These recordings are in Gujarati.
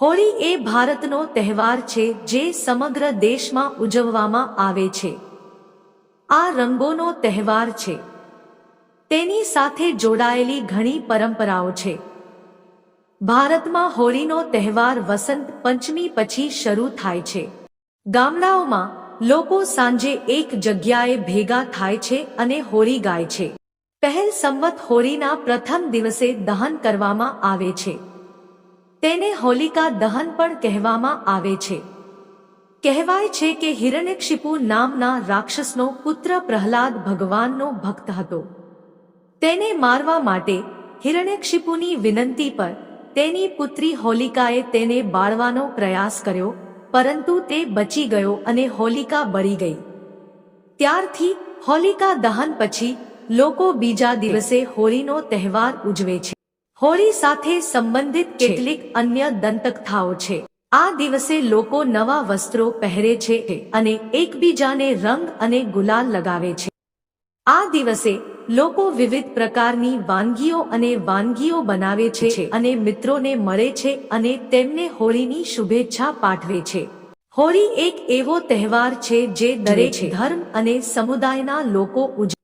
હોળી એ ભારતનો તહેવાર છે જે સમગ્ર દેશમાં ઉજવવામાં આવે છે. આ રંગોનો તહેવાર છે. તેની સાથે જોડાયેલી ઘણી પરંપરાઓ છે. ભારતમાં હોળીનો તહેવાર વસંત પંચમી પછી શરૂ થાય છે. ગામડાઓમાં લોકો સાંજે એક જગ્યાએ ભેગા થાય છે અને હોળી ગાય છે. પહેલ સંવત હોળીના પ્રથમ દિવસે દહન કરવામાં આવે છે. તેને હોલિકા દહન પણ કહેવામાં આવે છે. કહેવાય છે કે હિરણ્યક્ષિપુ નામના રાક્ષસનો પુત્ર પ્રહલાદ ભગવાનનો ભક્ત હતો. તેને મારવા માટે હિરણ્યક્ષિપુની વિનંતી પર તેની પુત્રી હોલિકાએ તેને બાળવાનો પ્રયાસ કર્યો, પરંતુ તે બચી ગયો અને હોલિકા બળી ગઈ. ત્યારથી હોલિકા દહન પછી લોકો બીજા દિવસે હોળીનો તહેવાર ઉજવે છે. હોળી સાથે સંબંધિત કેટલીક અન્ય દંતકથાઓ છે. આ દિવસે લોકો નવા વસ્ત્રો પહેરે છે અને એકબીજાને રંગ અને ગુલાલ લગાવે છે. આ દિવસે લોકો વિવિધ પ્રકારની વાનગીઓ અને વાનગીઓ બનાવે છે અને મિત્રોને મળે છે અને તેમને હોળીની શુભેચ્છા પાઠવે છે. હોળી એક એવો તહેવાર છે જે દરેક ધર્મ અને સમુદાયના લોકો ઉજવે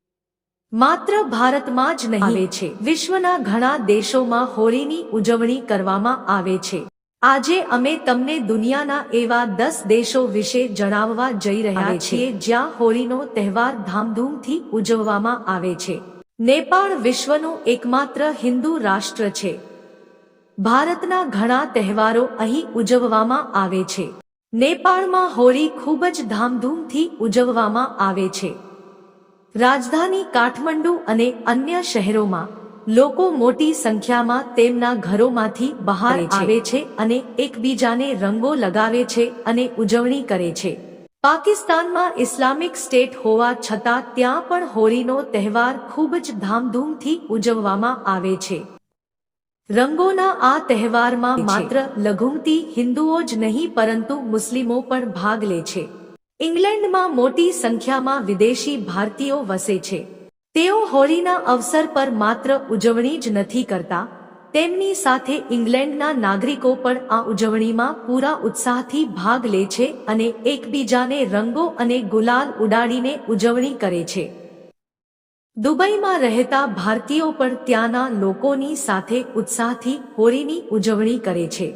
માત્ર ભારતમાં જ નહીં આવે છે. વિશ્વના ઘણા દેશોમાં હોળીની ઉજવણી કરવામાં આવે છે. આજે અમે તમને દુનિયાના એવા દસ દેશો વિશે જણાવવા જઈ રહ્યા છીએ જ્યાં હોળીનો તહેવાર ધામધૂમથી ઉજવવામાં આવે છે. નેપાળ વિશ્વનું એકમાત્ર હિન્દુ રાષ્ટ્ર છે. ભારતના ઘણા તહેવારો અહીં ઉજવવામાં આવે છે. નેપાળમાં હોળી ખૂબ જ ધામધૂમથી ઉજવવામાં આવે છે. રાજધાની કાઠમંડુ અને અન્ય શહેરોમાં લોકો મોટી સંખ્યામાં તેમના ઘરોમાંથી બહાર આવે છે અને એકબીજાને રંગો લગાવે છે અને ઉજવણી કરે છે. પાકિસ્તાનમાં ઇસ્લામિક સ્ટેટ હોવા છતાં ત્યાં પણ હોળીનો તહેવાર ખૂબ જ ધામધૂમથી ઉજવવામાં આવે છે. રંગોના આ તહેવારમાં માત્ર લઘુમતી હિન્દુઓ જ નહીં પરંતુ મુસ્લિમો પણ ભાગ લે છે. ઇંગ્લેન્ડમાં મોટી સંખ્યામાં વિદેશી ભારતીયો વસે છે. તેઓ હોળીના અવસર પર માત્ર ઉજવણી જ નથી કરતા, તેમની સાથે ઇંગ્લેન્ડના નાગરિકો પણ આ ઉજવણીમાં પૂરા ઉત્સાહથી ભાગ લે છે અને એકબીજાને રંગો અને ગુલાલ ઉડાડીને ઉજવણી કરે છે. દુબઈમાં રહેતા ભારતીયો પણ ત્યાંના લોકોની સાથે ઉત્સાહથી હોળીની ઉજવણી કરે છે.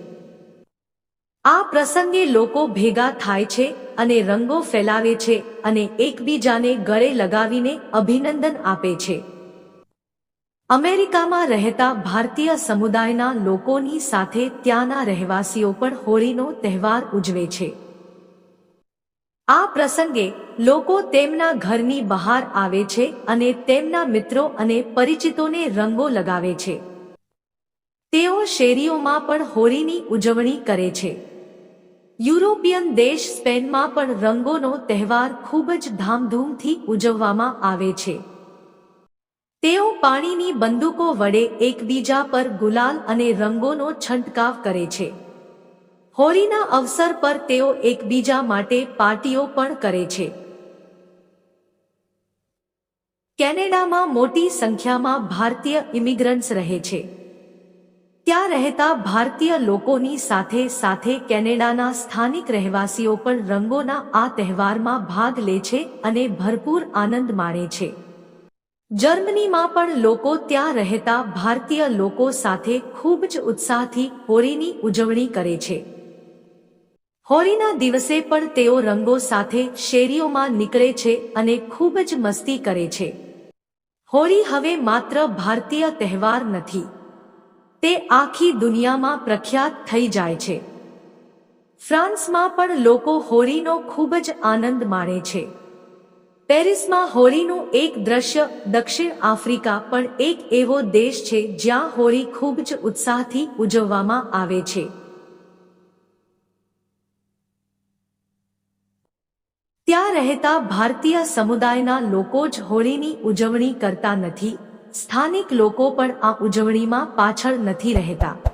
આ પ્રસંગે લોકો ભેગા થાય છે અને રંગો ફેલાવે છે અને એકબીજાને ગળે લગાવીને અભિનંદન આપે છે. અમેરિકામાં રહેતા ભારતીય સમુદાયના લોકોની સાથે ત્યાંના રહેવાસીઓ પણ હોળીનો તહેવાર ઉજવે છે. આ પ્રસંગે લોકો તેમના ઘરની બહાર આવે છે અને તેમના મિત્રો અને પરિચિતોને રંગો લગાવે છે. તેઓ શેરીઓમાં પણ હોળીની ઉજવણી કરે છે. યુરોપિયન દેશ સ્પેનમાં પણ રંગોનો તહેવાર ખૂબ જ ધામધૂમથી ઉજવવામાં આવે છે. તેઓ પાણીની બંદૂકો વડે એકબીજા પર ગુલાલ અને રંગોનો છંટકાવ કરે છે. હોળીના અવસર પર તેઓ એકબીજા માટે પાર્ટીઓ પણ કરે છે. કેનેડામાં મોટી સંખ્યામાં ભારતીય ઇમિગ્રન્ટ્સ રહે છે. ત્યાં રહેતા ભારતીય લોકોની સાથે સાથે કેનેડાના સ્થાનિક રહેવાસીઓ પણ રંગોના આ તહેવારમાં ભાગ લે છે અને ભરપૂર આનંદ માણે છે. જર્મનીમાં પણ લોકો ત્યાં રહેતા ભારતીય લોકો સાથે ખૂબ જ ઉત્સાહથી હોળીની ઉજવણી કરે છે. હોળીના દિવસે પણ તેઓ રંગો સાથે શેરીઓમાં નીકળે છે અને ખૂબ જ મસ્તી કરે છે. હોળી હવે માત્ર ભારતીય તહેવાર નથી. તે આખી દુનિયામાં પ્રખ્યાત થઈ જાય છે. ફ્રાન્સમાં પણ લોકો હોળીનો ખૂબ જ આનંદ માણે છે. પેરિસમાં હોળીનું એક દ્રશ્ય દક્ષિણ આફ્રિકા પણ એક એવો દેશ છે જ્યાં હોળી ખૂબ જ ઉત્સાહથી ઉજવવામાં આવે છે. ત્યાં રહેતા ભારતીય સમુદાયના લોકો જ હોળીની ઉજવણી કરતા નથી. સ્થાનિક લોકો પણ આ ઉજવણીમાં પાછળ નથી રહેતા.